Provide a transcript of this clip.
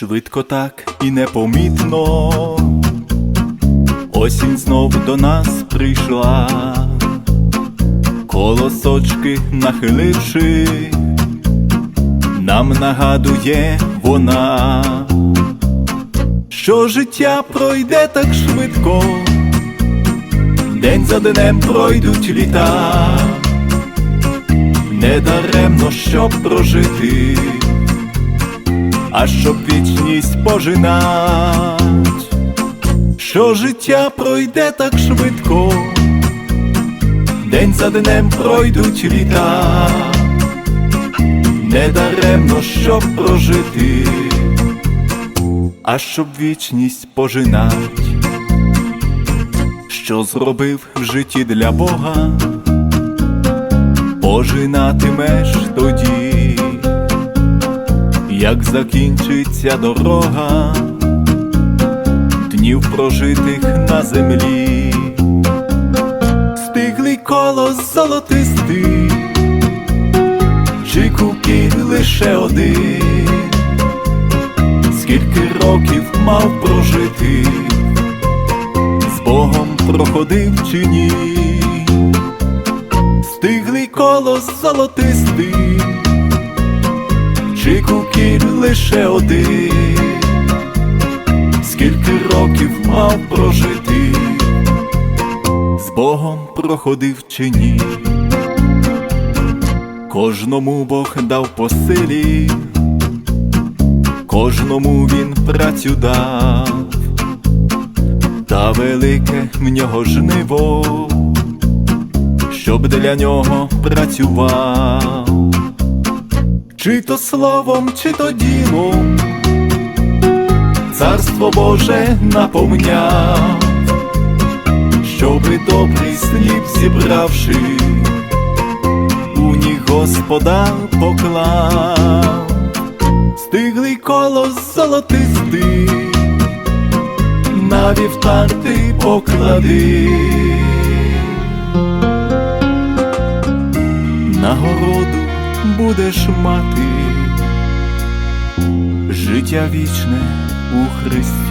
Швидко так і непомітно, осінь знов до нас прийшла, колосочки нахиливши, нам нагадує вона, що життя пройде так швидко, день за днем пройдуть літа, недаремно щоб прожити а щоб вічність пожинать, що життя пройде так швидко, день за днем пройдуть літа, недаремно щоб прожити, а щоб вічність пожинать, що зробив в житті для Бога, пожинатимеш тоді як закінчиться дорога, днів прожитих на землі, стиглий колос золотистий, чи купі лише один, скільки років мав прожити, з Богом проходив чи ні, стиглий колос золотистий чи лише один, скільки років мав прожити, з Богом проходив чи ні, кожному Бог дав по силі, кожному він працю дав, та велике в нього жниво, щоб для нього працював чи то словом, чи то ділом, царство Боже наповняв, щоби добрий слід зібравши, у ніг Господа поклав, стиглий колос золотистий, на вівтар ти поклади. Нагороду будеш мати життя вічне у Христі.